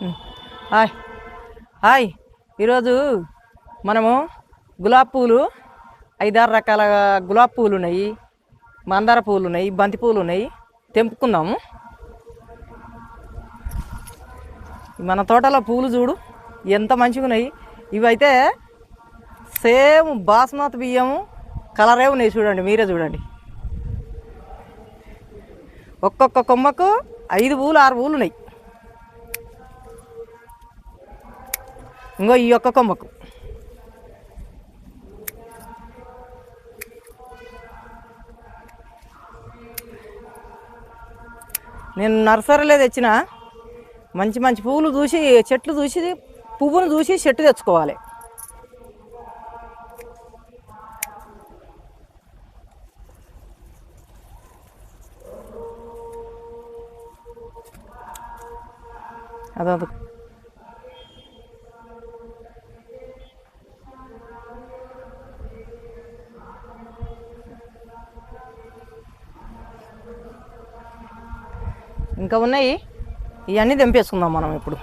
Hi. Hi. ఈరోజు మనము గులాబీ పూలు ఐదారు రకాల గులాబీ పూలు ఉన్నాయి మందార పూలు ఉన్నాయి బంతి పూలు ఉన్నాయి తెంపుకుందాము. మన తోటలో పూలు చూడు ఎంత మంచిగా ఉన్నాయి ఇవైతే సేమ్ బాస్మతి బియ్యము కలరే ఉన్నాయి చూడండి మీరే చూడండి. ఒక్కొక్క కొమ్మకు ఐదు పూలు ఆరు పూలు ఉన్నాయి. ఇంకో ఈ యొక్క కొమ్మకు నేను నర్సరీలో తెచ్చిన మంచి మంచి పువ్వులు చూసి చెట్లు చూసి పువ్వును చూసి చెట్టు తెచ్చుకోవాలి. అదొక ఇంకా ఉన్నాయి. ఇవన్నీ తెంపేసుకుందాం మనం ఇప్పుడు.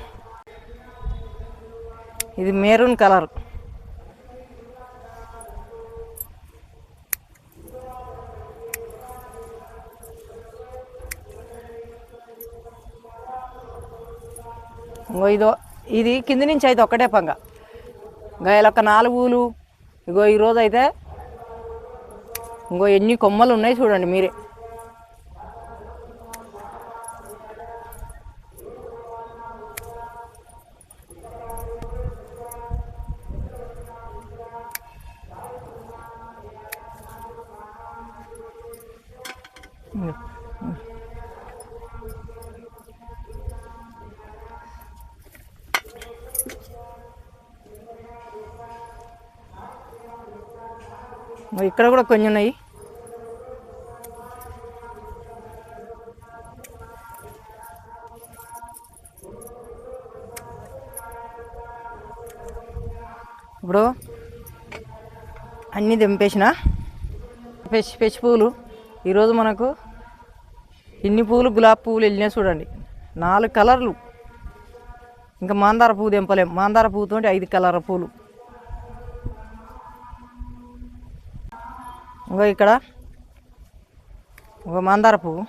ఇది మెరూన్ కలర్ ఇంకో ఇదో ఇది కింది నుంచి అయితే ఒక్కటే పంగ. ఇంకా ఇలా ఒక నాలుగు ఇగో ఈరోజు అయితే ఇంకో ఎన్ని కొమ్మలు ఉన్నాయి చూడండి మీరే. ఇక్కడ కూడా కొన్ని ఉన్నాయి. ఇప్పుడు అన్నీ దింపేసిన పెచ్చి పెచ్చి పువ్వులు ఈరోజు మనకు ఇన్ని పువ్వులు గులాబీ పువ్వులు వెళ్ళినా చూడండి. నాలుగు కలర్లు. ఇంకా మందార పువ్వు తెంపలేం. మందార పువ్వుతో ఐదు కలర్ పూలు. ఇంకా ఇక్కడ. ఇంకో మందార పువ్వు.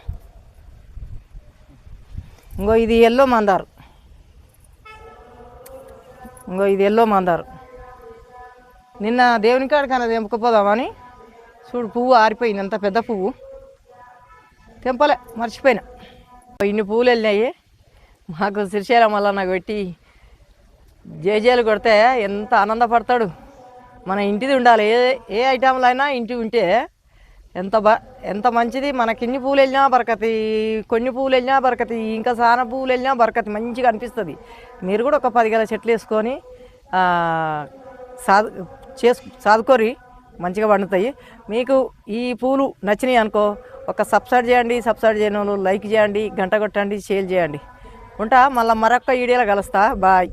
ఇంకో ఇది ఎల్లో మందారు. ఇంకో ఇది ఎల్లో మందారు. నిన్న దేవుని కాడికన్నా తెంపకపోదామని చూడు పువ్వు ఆరిపోయింది. అంత పెద్ద పువ్వు. తెంపలే మర్చిపోయినా. ఇన్ని పూలు వెళ్ళినాయి. మాకు శ్రీశైలం వల్ల నాకు పెట్టి జేజేలు కొడితే ఎంత ఆనందపడతాడు. మన ఇంటిది ఉండాలి. ఏ ఏ ఐటెంలో అయినా ఇంటి ఉంటే ఎంత బా ఎంత మంచిది. మనకి ఇన్ని పూలు వెళ్ళినా బరకతి కొన్ని పూలు వెళ్ళినా బరకతి ఇంకా సాన పూలు వెళ్ళినా బరకతి మంచిగా అనిపిస్తుంది. మీరు కూడా ఒక పది గల చెట్లు వేసుకొని ఆ, చేసు సాదుకోరి మంచిగా పండుతాయి. మీకు ఈ పూలు నచ్చినాయి అనుకో ఒక సబ్స్క్రైబ్ చేయండి సబ్స్క్రైబ్ చేయని లైక్ చేయండి గంట కొట్టండి షేర్ చేయండి. ఉంటా మళ్ళీ మరొక వీడియోలో కలుస్తా. బాయ్.